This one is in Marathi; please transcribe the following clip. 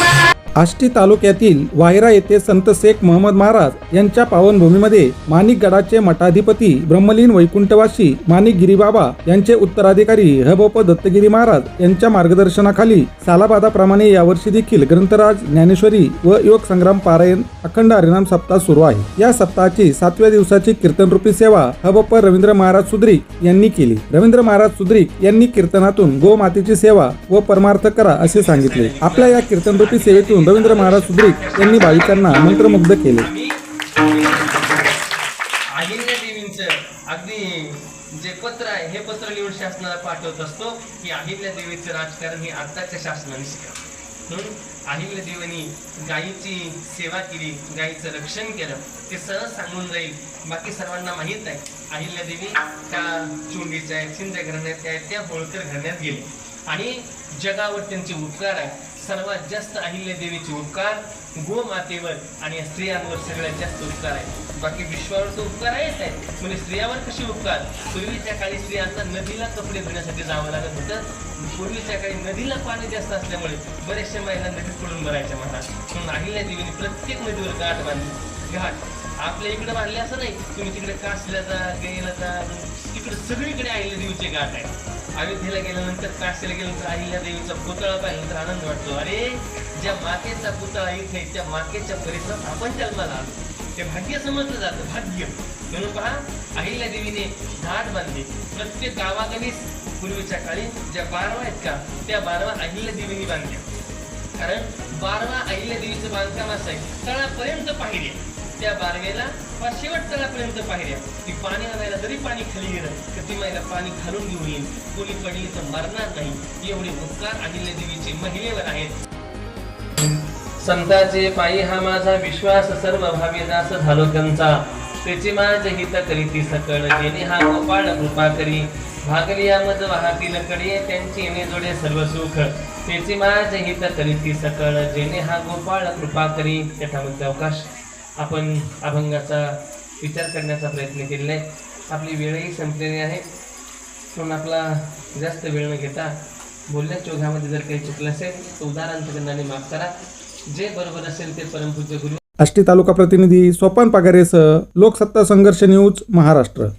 Bye. आष्टी तालुक्यातील वायरा येथे संत शेख महमद महाराज यांच्या पावनभूमीमध्ये माणिक गडाचे मठाधिपती ब्रह्मलीन वैकुंठवासी माणिक गिरीबाबा यांचे उत्तराधिकारी हबोप दत्तगिरी महाराज यांच्या मार्गदर्शनाखाली सालाबादाप्रमाणे यावर्षी देखील ग्रंथराज ज्ञानेश्वरी व योग संग्राम पारायण अखंड हरिनाम सप्ताह सुरू आहे. या सप्ताहाची सातव्या दिवसाची कीर्तनरूपी सेवा हबप्प रवींद्र महाराज सुद्रिक यांनी केली. रवींद्र महाराज सुद्रिक यांनी कीर्तनातून गोमातेची सेवा व परमार्थ करा असे सांगितले. आपल्या या कीर्तनरूपी सेवेतून रवींद्र महाराज सुद्रिक यांनी भाविकांना मंत्रमुग्ध केले. अहिल्या देवींचं अगदी जे पत्र आहे हे पत्र लिहून शासनाला पाठवत असतो की अहिल्या देवीचं राजकारण हे आत्ताच्या शासनाने शिकावं. म्हणून अहिल्या देवानी गायीची सेवा केली गायीचं रक्षण केलं ते सहज सांगून जाईल. बाकी सर्वांना माहीत आहे अहिल्या देवी त्या चोंडीच्या आहेत शिंदे घराण्यात आहेत त्या होळकर घराण्यात गेले. आणि जगावर त्यांचे उपकार आहे. सर्वात जास्त अहिल्या देवीचे उपकार गोमातेवर आणि या स्त्रियांवर सगळ्यात जास्त उपकार आहे बाकी विश्वावर तर उपकार आहेच आहे म्हणजे स्त्रियावर कसे उपकार? पूर्वीच्या काळी स्त्रियांना नदीला कपडे धुण्यासाठी जावं लागत होतं. पूर्वीच्या काळी नदीला पाणी जास्त असल्यामुळे बऱ्याचशा महिला नदीत पडून भरायच्या म्हणतात. म्हणून अहिल्या देवीने प्रत्येक नदीवर गाठ बांधली. घाट आपल्या इकडे बांधले असं नाही. तुम्ही तिकडे कासला जा गेला जा तिकडे सगळीकडे अहिल्या देवीचे गाठ आहे अयोध्येला गेल्यानंतर काशीला गेल्यानंतर अहिल्या देवीचा पुतळा पाहिल्यानंतर आनंद वाटतो. अरे ज्या मातेचा पुतळा इथे त्या मातेच्या परिसरात आपण जन्माला आलो. ते भाग्य समजलं जातं भाग्य. म्हणून पहा अहिल्या देवीने घाट बांधले. प्रत्येक गावाकडे पूर्वीच्या काळी ज्या बारवा आहेत का त्या बारवा अहिल्या देवीने बांधल्या. कारण बारवा अहिल्या देवीचं बांधकाम असं आहे तळापर्यंत पाहिजे त्या बारवेला वा शेवट तळापर्यंत पाहिल्या ती पाणी आणायला जरी पाणी खाली गेलं तर ती महिला पाणी घालून घेऊन येईल कोणी पडली तर मरणार नाही. एवढे उपकार अहिल्या देवीचे महिलेवर आहेत. संताचे पायी हा माझा विश्वास सर्व भावी दास झालो त्यांचा. त्याची माझ हित करीती सकळ. जेणे हा गोपाळ कृपा करी. भागलिया मज वाहतील कडे. त्यांची येणे जोडे सर्व सुख. त्याची माझ हित करीती सकळ. जेणे हा गोपाळ कृपा करी. त्याच्यामध्ये अवकाश आपण अभंगाचा विचार करण्याचा प्रयत्न केलेला आहे. आपली वेळही संपलेली आहे. म्हणून आपला जास्त वेळ न घेता बोलल्या चोघ्यामध्ये जर काही चुकलं असेल तर उदाहरण माफ करा. जे बरोबर असेल ते परमपूज्य गुरु आष्टी तालुका प्रतिनिधी सोपान पागारेसह लोकसत्ता संघर्ष न्यूज महाराष्ट्र.